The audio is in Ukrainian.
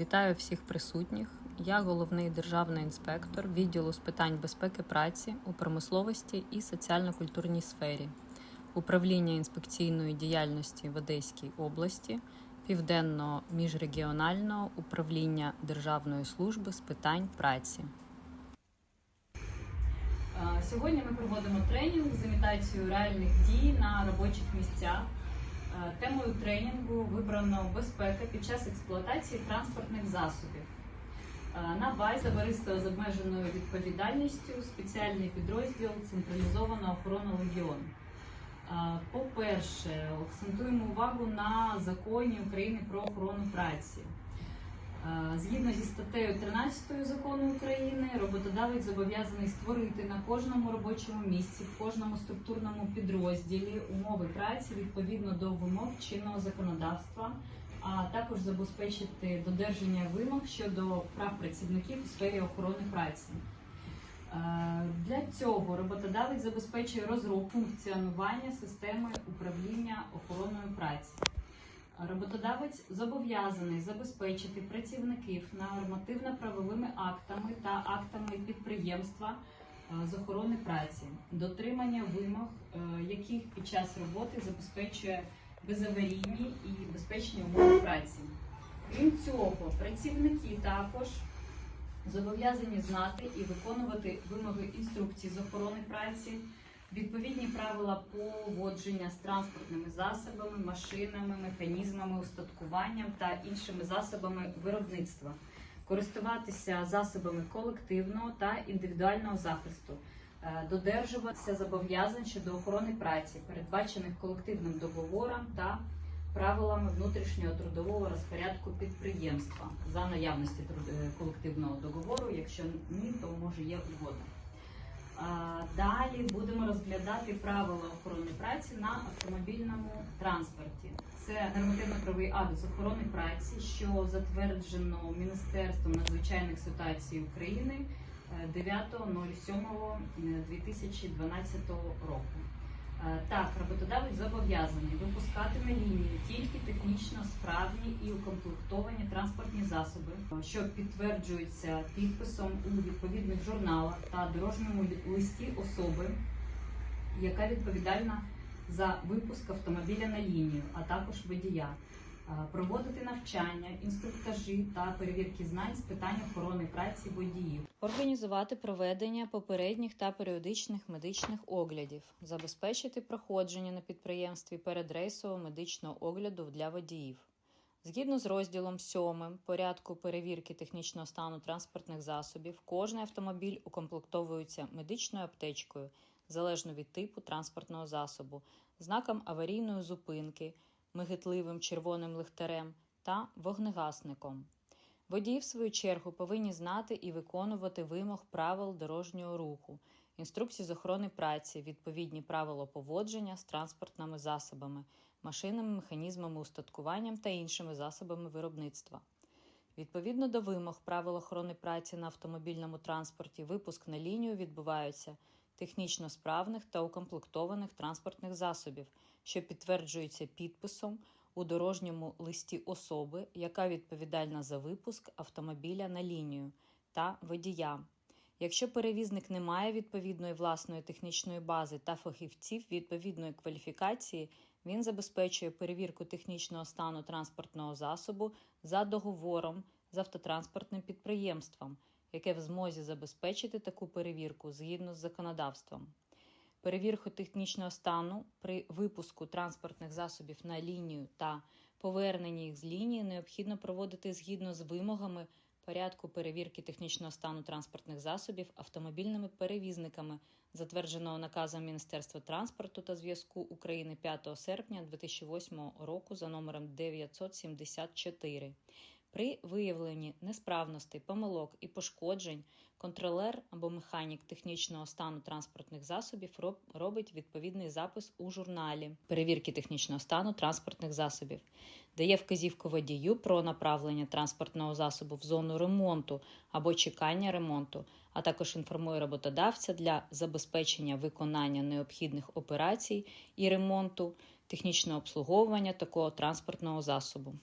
Вітаю всіх присутніх. Я головний державний інспектор відділу з питань безпеки праці у промисловості і соціально-культурній сфері, управління інспекційної діяльності в Одеській області, Південного міжрегіонального управління Державної служби з питань праці. Сьогодні ми проводимо тренінг з імітацією реальних дій на робочих місцях. Е, Темою тренінгу вибрано безпека під час експлуатації транспортних засобів. Е, На базі товариства з обмеженою відповідальністю спеціальний підрозділ централізована охорона легіон. Е, По-перше, акцентуємо увагу на законі України про охорону праці. Згідно зі статтею 13 закону України, роботодавець зобов'язаний створити на кожному робочому місці, в кожному структурному підрозділі умови праці відповідно до вимог чинного законодавства, а також забезпечити додержання вимог щодо прав працівників у сфері охорони праці. Для цього роботодавець забезпечує розробку функціонування системи управління охороною праці. Роботодавець зобов'язаний забезпечити працівників нормативно-правовими актами та актами підприємства е, з охорони праці, дотримання вимог, е, яких під час роботи забезпечує безаварійні і безпечні умови праці. Крім цього, працівники також зобов'язані знати і виконувати вимоги інструкцій з охорони праці, відповідні правила поводження з транспортними засобами, машинами, механізмами, устаткуванням та іншими засобами виробництва, користуватися засобами колективного та індивідуального захисту, е, додержуватися зобов'язань щодо охорони праці, передбачених колективним договором та правилами внутрішнього трудового розпорядку підприємства за наявності е, колективного договору. Якщо ні, то може є угода. Далі будемо розглядати правила охорони праці на автомобільному транспорті. Це нормативно-правовий акт охорони праці, що затверджено Міністерством надзвичайних ситуацій України е, 9.07.2012 року. Роботодавець зобов'язаний випускати на лінію тільки технічно справні і укомплектовані транспортні засоби, що підтверджуються підписом у відповідних журналах та дорожньому листі особи, яка відповідальна за випуск автомобіля на лінію, а також водія. Проводити навчання, інструктажі та перевірки знань з питань охорони праці водіїв. Організувати проведення попередніх та періодичних медичних оглядів, забезпечити проходження на підприємстві передрейсового медичного огляду для водіїв. Згідно з розділом 7 порядку перевірки технічного стану транспортних засобів, кожний автомобіль укомплектовується медичною аптечкою залежно від типу транспортного засобу, знаком аварійної зупинки, мигитливим червоним лихтарем та вогнегасником. Водії, в свою чергу, повинні знати і виконувати вимог правил дорожнього руху, інструкції з охорони праці, відповідні правила поводження з транспортними засобами, машинами, механізмами, устаткуванням та іншими засобами виробництва. Відповідно до вимог правил охорони праці на автомобільному транспорті, випуск на лінію відбувається технічно справних та укомплектованих транспортних засобів, що підтверджуються підписом у дорожньому листі особи, яка відповідальна за випуск автомобіля на лінію та водія. Якщо перевізник не має відповідної власної технічної бази та фахівців відповідної кваліфікації, він забезпечує перевірку технічного стану транспортного засобу за договором з автотранспортним підприємством, яке в змозі забезпечити таку перевірку згідно з законодавством. Перевірку технічного стану при випуску транспортних засобів на лінію та поверненні їх з лінії необхідно проводити згідно з вимогами порядку перевірки технічного стану транспортних засобів автомобільними перевізниками, затвердженого наказом Міністерства транспорту та зв'язку України 5 серпня 2008 року за номером 974. При виявленні несправностей, помилок і пошкоджень контролер або механік технічного стану транспортних засобів робить відповідний запис у журналі перевірки технічного стану транспортних засобів, дає вказівку водію про направлення транспортного засобу в зону ремонту або чекання ремонту, а також інформує роботодавця для забезпечення виконання необхідних операцій і ремонту, технічного обслуговування такого транспортного засобу.